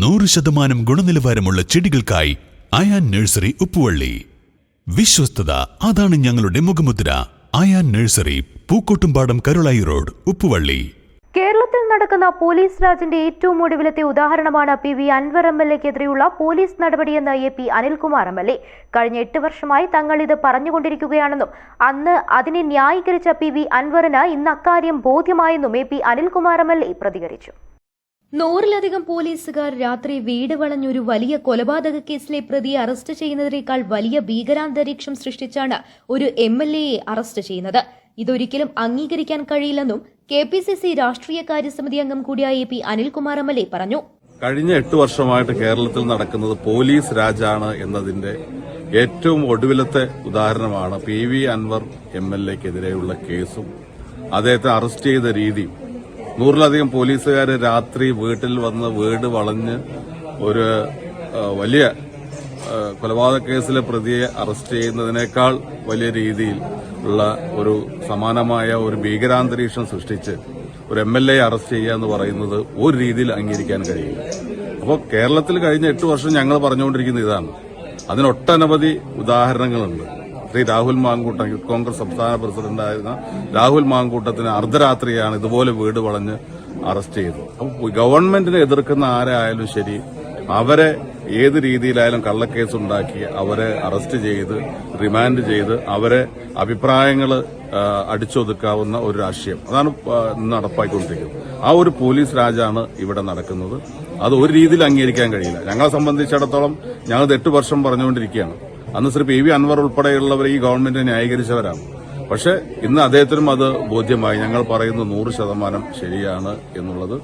നൂറ് ശതമാനം ഗുണനിലവാരമുള്ള ചെടികൾക്കായി അയാൻ നഴ്സറി ഉപ്പുവള്ളി. വിശ്വസ്തത അതാണ് ഞങ്ങളുടെ മുഖമുദ്ര. Ayan nursery Pookkottumpadam Karulai road Uppuvalli. കേരളത്തിൽ നടക്കുന്ന പോലീസ് രാജിന്റെ ഏറ്റവും ഒടുവിലത്തെ ഉദാഹരണമാണ് P V Anvar M L എക്കെതിരെയുള്ള police നടപടിയെന്ന് A P Anilkumar M L A. കഴിഞ്ഞ എട്ട് വർഷമായി തങ്ങൾ ഇത് പറഞ്ഞുകൊണ്ടിരിക്കുകയാണെന്നും അന്ന് അതിനെ ന്യായീകരിച്ച പി വി അൻവറിന് ഇന്ന് അക്കാര്യം ബോധ്യമായെന്നും A P Anilkumar M L A പ്രതികരിച്ചു. നൂറിലധികം പോലീസുകാർ രാത്രി വീട് വളഞ്ഞൊരു വലിയ കൊലപാതക കേസിലെ പ്രതിയെ അറസ്റ്റ് ചെയ്യുന്നതിനേക്കാൾ വലിയ ഭീകരാന്തരീക്ഷം സൃഷ്ടിച്ചാണ് ഒരു എം എൽ എയെ അറസ്റ്റ് ചെയ്യുന്നത്. ഇതൊരിക്കലും അംഗീകരിക്കാൻ കഴിയില്ലെന്നും കെ പി സി സി രാഷ്ട്രീയകാര്യ സമിതി അംഗം കൂടിയായ A P Anilkumar M L A പറഞ്ഞു. കഴിഞ്ഞ എട്ട് വർഷമായിട്ട് കേരളത്തിൽ നടക്കുന്നത് പോലീസ് രാജാണ് എന്നതിന്റെ ഏറ്റവും ഒടുവിലത്തെ ഉദാഹരണമാണ് P V Anvar M L എക്കെതിരെയുള്ള കേസും അദ്ദേഹത്തെ അറസ്റ്റ് ചെയ്ത രീതിയും നൂറിലധികം പോലീസുകാർ രാത്രി വീട്ടിൽ വന്ന് വീട് വളഞ്ഞ് ഒരു വലിയ കൊലപാതക കേസിലെ പ്രതിയെ അറസ്റ്റ് ചെയ്യുന്നതിനേക്കാൾ വലിയ രീതിയിൽ ഉള്ള ഒരു സമാനമായ ഒരു ഭീകരാന്തരീക്ഷം സൃഷ്ടിച്ച് ഒരു എം എൽ എ അറസ്റ്റ് ചെയ്യുക എന്ന് പറയുന്നത് ഒരു രീതിയിൽ അംഗീകരിക്കാൻ കഴിയില്ല. അപ്പോൾ കേരളത്തിൽ കഴിഞ്ഞ എട്ട് വർഷം ഞങ്ങൾ പറഞ്ഞുകൊണ്ടിരിക്കുന്ന ഇതാണ്. അതിനൊട്ടനവധി ഉദാഹരണങ്ങളുണ്ട്. ശ്രീ രാഹുൽ മാങ്കൂട്ടം യൂത്ത് കോൺഗ്രസ് സംസ്ഥാന പ്രസിഡന്റായിരുന്ന രാഹുൽ മാങ്കൂട്ടത്തിന് അർദ്ധരാത്രിയാണ് ഇതുപോലെ വീട് വളഞ്ഞ് അറസ്റ്റ് ചെയ്തത്. അപ്പോൾ ഗവൺമെന്റിനെ എതിർക്കുന്ന ആരായാലും ശരി അവരെ ഏത് രീതിയിലായാലും കള്ളക്കേസ് ഉണ്ടാക്കി അവരെ അറസ്റ്റ് ചെയ്ത് റിമാൻഡ് ചെയ്ത് അവരെ അഭിപ്രായങ്ങൾ അടിച്ചൊതുക്കാവുന്ന ഒരു രാഷ്ട്രീയം. അതാണ് നടപ്പാക്കിക്കൊണ്ടിരിക്കുന്നത് ആ ഒരു പോലീസ് രാജാണ് ഇവിടെ നടക്കുന്നത്. അത് ഒരു രീതിയിൽ അംഗീകരിക്കാൻ കഴിയില്ല. ഞങ്ങളെ സംബന്ധിച്ചിടത്തോളം ഞങ്ങൾ എട്ട് വർഷം പറഞ്ഞുകൊണ്ടിരിക്കുകയാണ്. അന്ന് ശ്രീ പി വി അൻവർ ഉൾപ്പെടെയുള്ളവർ ഈ ഗവൺമെന്റിനെ ന്യായീകരിച്ചവരാണ്. പക്ഷെ ഇന്ന് അദ്ദേഹത്തിനും അത് ബോധ്യമായി. ഞങ്ങൾ പറയുന്നത് നൂറ് ശതമാനം ശരിയാണ് എന്നുള്ളത്.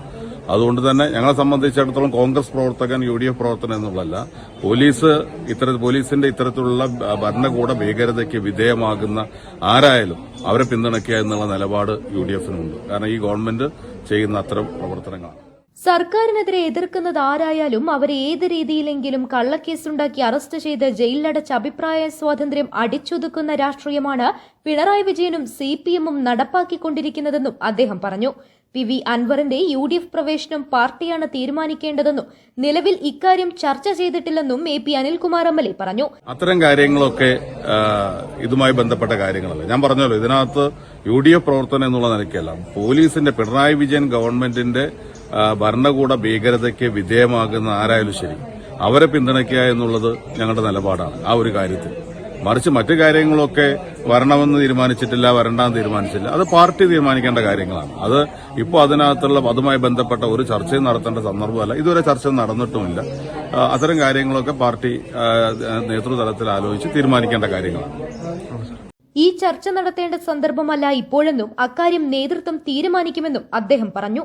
അതുകൊണ്ട് തന്നെ ഞങ്ങളെ സംബന്ധിച്ചിടത്തോളം കോൺഗ്രസ് പ്രവർത്തകൻ യു ഡി എഫ് പ്രവർത്തകൻ എന്നുള്ളതല്ല പോലീസ് ഇത്തര പോലീസിന്റെ ഇത്തരത്തിലുള്ള ഭരണകൂട ഭീകരതയ്ക്ക് വിധേയമാകുന്ന ആരായാലും അവരെ പിന്തുണയ്ക്കുക എന്നുള്ള നിലപാട് യു ഡി എഫിനുണ്ട് കാരണം ഈ ഗവൺമെന്റ് ചെയ്യുന്ന അത്തരം പ്രവർത്തനങ്ങളാണ്. സർക്കാരിനെതിരെ എതിർക്കുന്നത് ആരായാലും അവരെ ഏത് രീതിയിലെങ്കിലും കള്ളക്കേസുണ്ടാക്കി അറസ്റ്റ് ചെയ്ത് ജയിലിലടച്ച അഭിപ്രായ സ്വാതന്ത്ര്യം അടിച്ചൊതുക്കുന്ന രാഷ്ട്രീയമാണ് പിണറായി വിജയനും സി പി എമ്മും നടപ്പാക്കിക്കൊണ്ടിരിക്കുന്നതെന്നും അദ്ദേഹം പറഞ്ഞു. പി വി അൻവറിന്റെ യു ഡി എഫ് പ്രവേശനം പാർട്ടിയാണ് തീരുമാനിക്കേണ്ടതെന്നും നിലവിൽ ഇക്കാര്യം ചർച്ച ചെയ്തിട്ടില്ലെന്നും A P Anilkumar M L A പറഞ്ഞു. അത്തരം കാര്യങ്ങളൊക്കെ ഇതുമായി ബന്ധപ്പെട്ട കാര്യങ്ങളല്ല. ഞാൻ പറഞ്ഞല്ലോ ഇതിനകത്ത് യു ഡി എഫ് പ്രവർത്തനം എന്നുള്ള നിലയ്ക്കല്ല. പോലീസിന്റെ പിണറായി വിജയൻ ഗവൺമെന്റിന്റെ ഭരണകൂട ഭീകരതയ്ക്ക് വിധേയമാകുന്ന ആരായാലും ശരി അവരെ പിന്തുണയ്ക്കുക എന്നുള്ളത് ഞങ്ങളുടെ നിലപാടാണ്. ആ ഒരു കാര്യത്തിൽ. മറിച്ച് മറ്റു കാര്യങ്ങളൊക്കെ വരണമെന്ന് തീരുമാനിച്ചിട്ടില്ല വരണ്ടെന്ന് തീരുമാനിച്ചില്ല അത് പാർട്ടി തീരുമാനിക്കേണ്ട കാര്യങ്ങളാണ്. അത് ഇപ്പോൾ അതിനകത്തുള്ള അതുമായി ബന്ധപ്പെട്ട ഒരു ചർച്ചയും നടത്തേണ്ട സന്ദർഭമല്ല. ഇതുവരെ ചർച്ച നടന്നിട്ടുമില്ല. അത്തരം കാര്യങ്ങളൊക്കെ പാർട്ടി നേതൃതലത്തിൽ ആലോചിച്ച് തീരുമാനിക്കേണ്ട കാര്യങ്ങളാണ്. ഈ ചർച്ച നടത്തേണ്ട സന്ദർഭമല്ല ഇപ്പോഴെന്നും അക്കാര്യം നേതൃത്വം തീരുമാനിക്കുമെന്നും അദ്ദേഹം പറഞ്ഞു.